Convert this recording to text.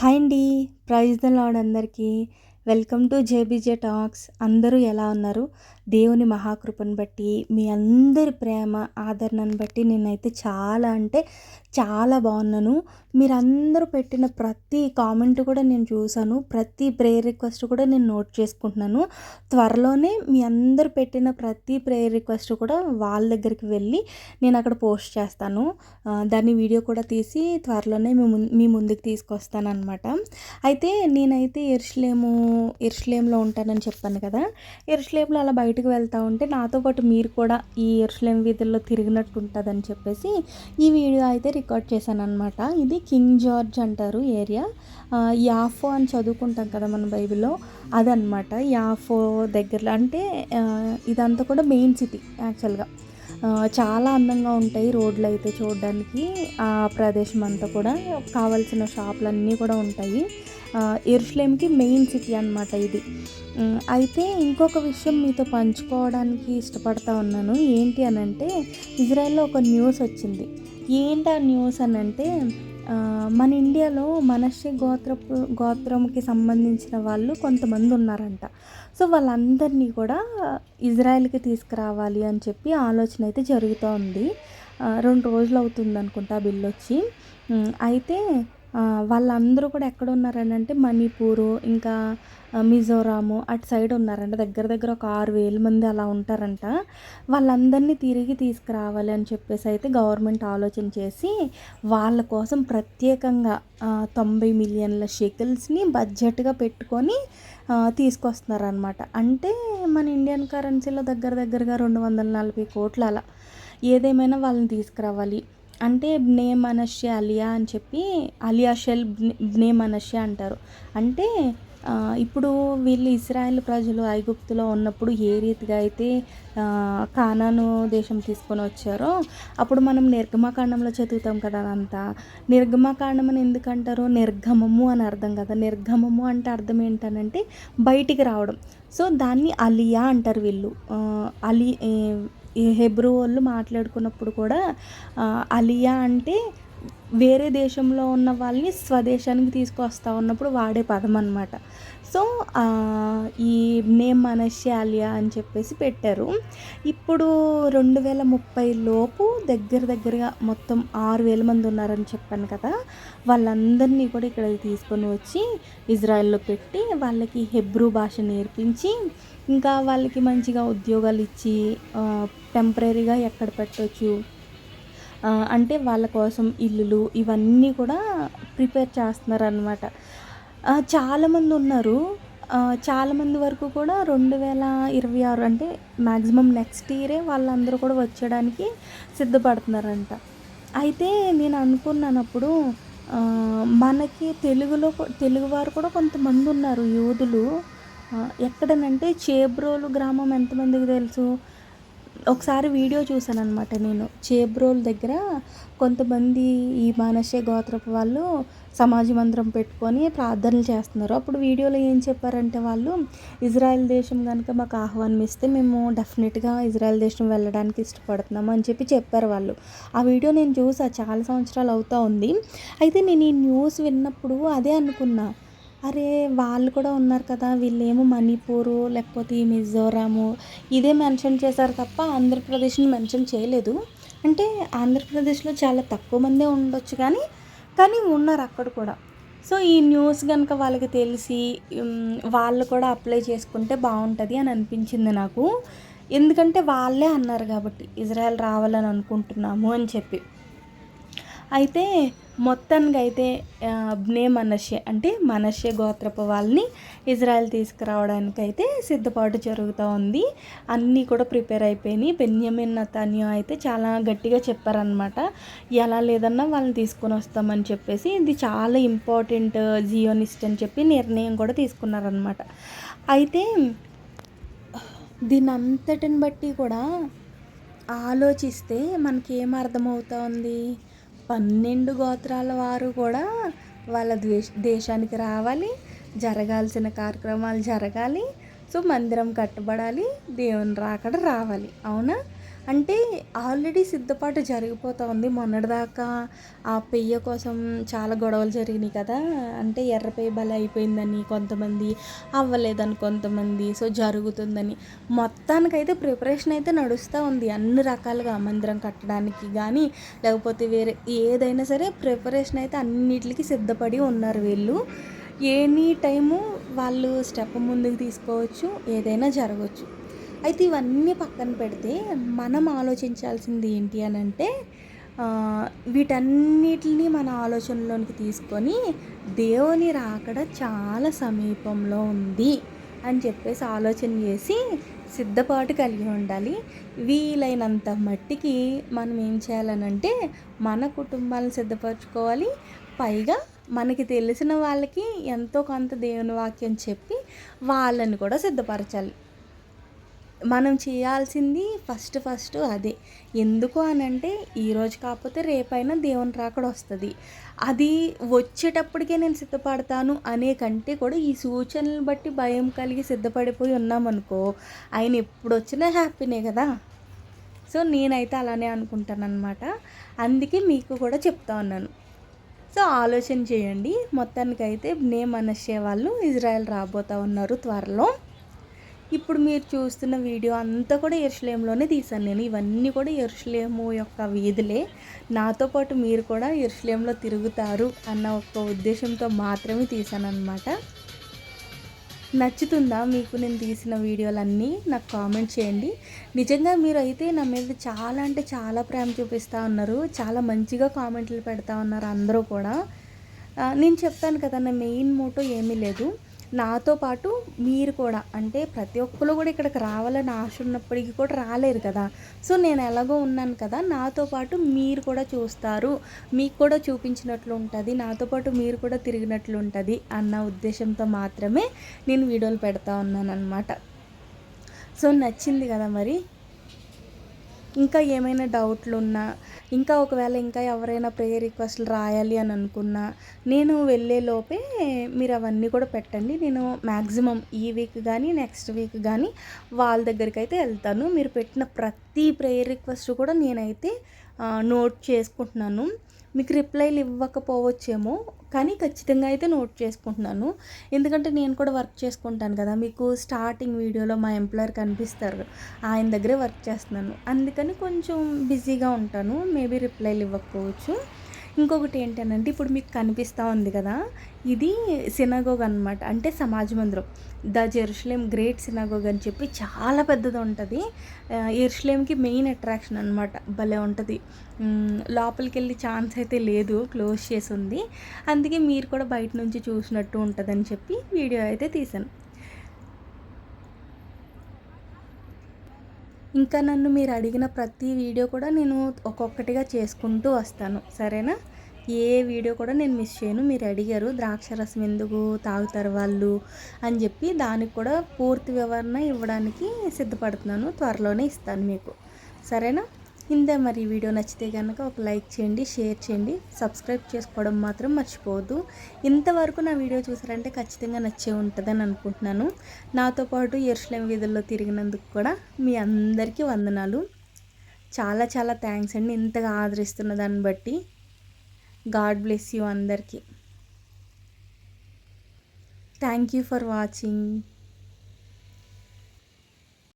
Hi అండి. Praise the lord అందరికీ. Welcome to JBJ talks. అందరూ ఎలా ఉన్నారు? దేవుని మహాకృపను బట్టి మీ అందరి ప్రేమ ఆదరణను బట్టి నేనైతే చాలా అంటే చాలా బాగున్నాను. మీరందరూ పెట్టిన ప్రతి కామెంట్ కూడా నేను చూశాను. ప్రతి ప్రేయర్ రిక్వెస్ట్ కూడా నేను నోట్ చేసుకుంటున్నాను. త్వరలోనే మీ అందరు పెట్టిన ప్రతి ప్రేయర్ రిక్వెస్ట్ కూడా వాళ్ళ దగ్గరికి వెళ్ళి నేను అక్కడ పోస్ట్ చేస్తాను. దాన్ని వీడియో కూడా తీసి త్వరలోనే మీ ముందు మీ ముందుకు తీసుకొస్తాను అనమాట అయితే నేనైతే ఎరుషులేము ఎరుషులేంలో ఉంటానని చెప్పాను కదా. ఎరుషులేంలో అలా బయటకు వెళ్తూ ఉంటే నాతో పాటు మీరు కూడా ఈ ఎరుషులేం వీధుల్లో తిరిగినట్టు ఉంటుందని చెప్పేసి ఈ వీడియో అయితే రికార్డ్ చేశాను అనమాట ఇది కింగ్ జార్జ్ అంటారు ఏరియా. యాఫో అని చదువుకుంటాం కదా మన బైబిల్లో. అదనమాట యాఫో దగ్గరలో. అంటే ఇదంతా కూడా మెయిన్ సిటీ యాక్చువల్గా. చాలా అందంగా ఉంటాయి రోడ్లు అయితే చూడడానికి. ఆ ప్రదేశం అంతా కూడా కావాల్సిన షాపులన్నీ కూడా ఉంటాయి. ఎరుస్లేమ్కి మెయిన్ సిటీ అనమాట ఇది. అయితే ఇంకొక విషయం మీతో పంచుకోవడానికి ఇష్టపడతా ఉన్నాను. ఏంటి అని అంటే ఇజ్రాయెల్లో ఒక న్యూస్ వచ్చింది. ఏంటి ఆ న్యూస్ అని అంటే మన ఇండియాలో మనశ్య గోత్రపు గోత్రంకి సంబంధించిన వాళ్ళు కొంతమంది ఉన్నారంట. సో వాళ్ళందరినీ కూడా ఇజ్రాయెల్కి తీసుకురావాలి అని చెప్పి ఆలోచన అయితే జరుగుతూ ఉంది రెండు రోజులు అవుతుంది అనుకుంటా బిల్లు వచ్చి. అయితే వాళ్ళందరూ కూడా ఎక్కడ ఉన్నారని అంటే మణిపూరు ఇంకా మిజోరాము అటు సైడ్ ఉన్నారంట. దగ్గర దగ్గర ఒక ఆరు వేల మంది అలా ఉంటారంట. వాళ్ళందరినీ తిరిగి తీసుకురావాలి అని చెప్పేసి అయితే గవర్నమెంట్ ఆలోచన చేసి వాళ్ళ కోసం ప్రత్యేకంగా తొంభై మిలియన్ల షెకిల్స్ని బడ్జెట్గా పెట్టుకొని తీసుకొస్తున్నారనమాట అంటే మన ఇండియన్ కరెన్సీలో దగ్గర దగ్గరగా రెండు వందల నలభై కోట్ల అలా ఏదేమైనా వాళ్ళని తీసుకురావాలి. అంటే బ్నే మనష్య అలియా అని చెప్పి అలియా షెల్ బ్నే మనష్య అంటారు. అంటే ఇప్పుడు వీళ్ళు ఇస్రాయల్ ప్రజలు ఐగుప్తులో ఉన్నప్పుడు ఏ రీతిగా అయితే కానాను దేశం తీసుకొని వచ్చారో అప్పుడు మనం నిర్గమకాండంలో చదువుతాం కదా అదంతా. నిర్గమకాండం అని ఎందుకంటారు? నిర్గమము అని అర్థం కదా. నిర్గమము అంటే అర్థం ఏంటనంటే బయటికి రావడం. సో దాన్ని అలియా అంటారు వీళ్ళు. అలి హెబ్రూ వాళ్ళు మాట్లాడుకున్నప్పుడు కూడా అలియా అంటే వేరే దేశంలో ఉన్న వాళ్ళని స్వదేశానికి తీసుకొస్తా ఉన్నప్పుడు వాడే పదం అనమాట సో ఈ నేమ్ మనశ్యాలియా అని చెప్పేసి పెట్టారు. ఇప్పుడు రెండు వేల ముప్పై లోపు దగ్గర దగ్గరగా మొత్తం ఆరు వేల మంది ఉన్నారని చెప్పాను కదా వాళ్ళందరినీ కూడా ఇక్కడ తీసుకొని వచ్చి ఇజ్రాయెల్లో పెట్టి వాళ్ళకి హెబ్రూ భాష నేర్పించి ఇంకా వాళ్ళకి మంచిగా ఉద్యోగాలు ఇచ్చి టెంపరీగా ఎక్కడ పెట్టవచ్చు అంటే వాళ్ళ కోసం ఇల్లులు ఇవన్నీ కూడా ప్రిపేర్ చేస్తున్నారనమాట చాలామంది ఉన్నారు. చాలామంది వరకు కూడా రెండు వేల ఇరవై ఆరు అంటే మ్యాక్సిమం నెక్స్ట్ ఇయరే వాళ్ళందరూ కూడా వచ్చేయడానికి సిద్ధపడుతున్నారంట. అయితే నేను అనుకున్నానప్పుడు మనకి తెలుగులో తెలుగు వారు కూడా కొంతమంది ఉన్నారు యోధులు ఎక్కడనంటే చేబ్రోలు గ్రామం ఎంతమందికి తెలుసు? ఒకసారి వీడియో చూశాను అనమాట నేను. చేబ్రోల్ దగ్గర కొంతమంది ఈ మానస్య గోత్రపు వాళ్ళు సమాజ మందిరం పెట్టుకొని ప్రార్థనలు చేస్తున్నారు. అప్పుడు వీడియోలో ఏం చెప్పారంటే వాళ్ళు ఇజ్రాయెల్ దేశం కనుక మాకు ఆహ్వానం ఇస్తే మేము డెఫినెట్గా ఇజ్రాయెల్ దేశం వెళ్ళడానికి ఇష్టపడుతున్నాము అని చెప్పి చెప్పారు వాళ్ళు. ఆ వీడియో నేను చూసా చాలా సంవత్సరాలు అవుతూ ఉంది. అయితే నేను ఈ న్యూస్ విన్నప్పుడు అదే అనుకున్నా. అరే వాళ్ళు కూడా ఉన్నారు కదా వీళ్ళేమో మణిపూరు లేకపోతే ఈ మిజోరాము ఇదే మెన్షన్ చేశారు తప్ప ఆంధ్రప్రదేశ్ని మెన్షన్ చేయలేదు. అంటే ఆంధ్రప్రదేశ్లో చాలా తక్కువ మందే ఉండొచ్చు కానీ కానీ ఉన్నారు అక్కడ కూడా. సో ఈ న్యూస్ కనుక వాళ్ళకి తెలిసి వాళ్ళు కూడా అప్లై చేసుకుంటే బాగుంటుంది అని అనిపించింది నాకు. ఎందుకంటే వాళ్ళే అన్నారు కాబట్టి ఇజ్రాయెల్ రావాలని అనుకుంటున్నాము అని చెప్పి. అయితే మొత్తానికి అయితే అబ్నే మనషే అంటే మనషే గోత్రపు వాళ్ళని ఇజ్రాయెల్ తీసుకురావడానికి అయితే సిద్ధపాటు జరుగుతూ ఉంది. అన్నీ కూడా ప్రిపేర్ అయిపోయినాయి. బెన్యమిన్ నతాన్యో అయితే చాలా గట్టిగా చెప్పారనమాట ఎలా లేదన్నా వాళ్ళని తీసుకొని వస్తామని చెప్పేసి ఇది చాలా ఇంపార్టెంట్ జియోనిస్ట్ అని చెప్పి నిర్ణయం కూడా తీసుకున్నారనమాట అయితే దీని అంతటిని బట్టి కూడా ఆలోచిస్తే మనకి ఏం అర్థమవుతోంది పన్నెండు గోత్రాల వారు కూడా వాళ్ళ ద్వేష దేశానికి రావాలి. జరగాల్సిన కార్యక్రమాలు జరగాలి. సో మందిరం కట్టబడాలి. దేవుని రాకడ రావాలి. అవునా? అంటే ఆల్రెడీ సిద్ధపాటు జరిగిపోతూ ఉంది మొన్నటిదాకా. ఆ పెయ్య కోసం చాలా గొడవలు జరిగినాయి కదా. అంటే ఎర్ర పెయ్య బలి అయిపోయిందని కొంతమంది అవ్వలేదని కొంతమంది సో జరుగుతుందని. మొత్తానికైతే ప్రిపరేషన్ అయితే నడుస్తూ ఉంది. అన్ని రకాలుగా మందిరం కట్టడానికి కానీ లేకపోతే వేరే ఏదైనా సరే ప్రిపరేషన్ అయితే అన్నిటికీ సిద్ధపడి ఉన్నారు వీళ్ళు. ఎనీ టైము వాళ్ళు స్టెప్ ముందుకు తీసుకోవచ్చు ఏదైనా జరగవచ్చు. అయితే ఇవన్నీ పక్కన పెడితే మనం ఆలోచించాల్సింది ఏంటి అని అంటే వీటన్నిటిని మన ఆలోచనలోనికి తీసుకొని దేవుని రాకడ చాలా సమీపంలో ఉంది అని చెప్పేసి ఆలోచన చేసి సిద్ధపాటు కలిగి ఉండాలి. వీలైనంత మట్టికి మనం ఏం చేయాలనంటే మన కుటుంబాలను సిద్ధపరచుకోవాలి. పైగా మనకి తెలిసిన వాళ్ళకి ఎంతో కొంత దేవుని వాక్యం చెప్పి వాళ్ళని కూడా సిద్ధపరచాలి. మనం చేయాల్సింది ఫస్ట్ ఫస్ట్ అదే. ఎందుకు అని అంటే ఈరోజు కాకపోతే రేపైనా దేవుని రాకడ వస్తుంది. అది వచ్చేటప్పటికే నేను సిద్ధపడతాను అనే కంటే కూడా ఈ సూచనలు బట్టి భయం కలిగి సిద్ధపడిపోయి ఉన్నామనుకో ఆయన ఎప్పుడు వచ్చినా హ్యాపీనే కదా. సో నేనైతే అలానే అనుకుంటాను అనమాట అందుకే మీకు కూడా చెప్తా ఉన్నాను. సో ఆలోచన చేయండి. మొత్తానికైతే నే మనషే వాళ్ళు ఇజ్రాయెల్ రాబోతూ ఉన్నారు త్వరలో. ఇప్పుడు మీరు చూస్తున్న వీడియో అంతా కూడా ఎరుషలేంలోనే తీశాను నేను. ఇవన్నీ కూడా ఎరుషలేము యొక్క వీధులే. నాతో పాటు మీరు కూడా ఎరుషలేంలో తిరుగుతారు అన్న ఒక ఉద్దేశంతో మాత్రమే తీశాను అనమాట నచ్చుతుందా మీకు నేను తీసిన వీడియోలన్నీ? నాకు కామెంట్ చేయండి. నిజంగా మీరు అయితే నా మీద చాలా అంటే చాలా ప్రేమ చూపిస్తూ ఉన్నారు. చాలా మంచిగా కామెంట్లు పెడతా ఉన్నారు అందరూ కూడా. నేను చెప్తాను కదా నా మెయిన్ మోటో ఏమీ లేదు. నాతో పాటు మీరు కూడా అంటే ప్రతి ఒక్కరు కూడా ఇక్కడికి రావాలని ఆశ ఉన్నప్పటికీ కూడా రాలేరు కదా. సో నేను ఎలాగో ఉన్నాను కదా నాతో పాటు మీరు కూడా చూస్తారు మీకు కూడా చూపించినట్లు ఉంటుంది నాతో పాటు మీరు కూడా తిరిగినట్లు ఉంటుంది అన్న ఉద్దేశంతో మాత్రమే నేను వీడియోలు పెడతా ఉన్నాను అనమాట సో నచ్చింది కదా మరి? ఇంకా ఏమైనా డౌట్లు ఉన్నా ఇంకా ఒకవేళ ఇంకా ఎవరైనా ప్రేయర్ రిక్వెస్ట్లు రాయాలి అని అనుకున్నా నేను వెళ్ళే లోపే మీరు అవన్నీ కూడా పెట్టండి. నేను మ్యాక్సిమం ఈ వీక్ కానీ నెక్స్ట్ వీక్ కానీ వాళ్ళ దగ్గరికి అయితే వెళ్తాను. మీరు పెట్టిన ప్రతి ప్రేయర్ రిక్వెస్ట్ కూడా నేనైతే నోట్ చేసుకుంటున్నాను. మీకు రిప్లైలు ఇవ్వకపోవచ్చేమో కానీ ఖచ్చితంగా అయితే నోట్ చేసుకుంటున్నాను. ఎందుకంటే నేను కూడా వర్క్ చేసుకుంటాను కదా మీకు స్టార్టింగ్ వీడియోలో మా ఎంప్లాయర్ కనిపిస్తారు ఆయన దగ్గరే వర్క్ చేస్తున్నాను. అందుకని కొంచెం బిజీగా ఉంటాను మేబీ రిప్లైలు ఇవ్వకపోవచ్చు. ఇంకొకటి ఏంటంటే ఇప్పుడు మీకు కనిపిస్తూ ఉంది కదా ఇది సినగోగ్ అనమాట అంటే సమాజ మందిరం. ద జెరూసలేం గ్రేట్ సినగోగ్ అని చెప్పి చాలా పెద్దది ఉంటుంది. ఎరుషలేంకి మెయిన్ అట్రాక్షన్ అనమాట భలే ఉంటుంది. లోపలికి వెళ్ళి ఛాన్స్ అయితే లేదు క్లోజ్ చేసి ఉంది. అందుకే మీరు కూడా బయట నుంచి చూసినట్టు ఉంటుందని చెప్పి వీడియో అయితే తీశాను. ఇంకా నన్ను మీరు అడిగిన ప్రతి వీడియో కూడా నేను ఒక్కొక్కటిగా చేసుకుంటూ వస్తాను. సరేనా? ఏ వీడియో కూడా నేను మిస్ చేయను. మీరు అడిగారు ద్రాక్షరసం ఎందుకు తాగుతారు వాళ్ళు అని చెప్పి దానికి కూడా పూర్తి వివరణ ఇవ్వడానికి సిద్ధపడుతున్నాను. త్వరలోనే ఇస్తాను మీకు. సరేనా? ఇంతే మరి వీడియో నచ్చితే కనుక ఒక లైక్ చేయండి షేర్ చేయండి. సబ్స్క్రైబ్ చేసుకోవడం మాత్రం మర్చిపోవద్దు. ఇంతవరకు నా వీడియో చూసారంటే ఖచ్చితంగా నచ్చే ఉంటుందని అనుకుంటున్నాను. నాతో పాటు ఎరుసలేం వీధుల్లో తిరిగినందుకు కూడా మీ అందరికీ వందనాలు. చాలా చాలా థ్యాంక్స్ అండి ఇంతగా ఆదరిస్తున్న దాన్ని బట్టి. గాడ్ బ్లెస్ యూ అందరికీ. Thank you for watching.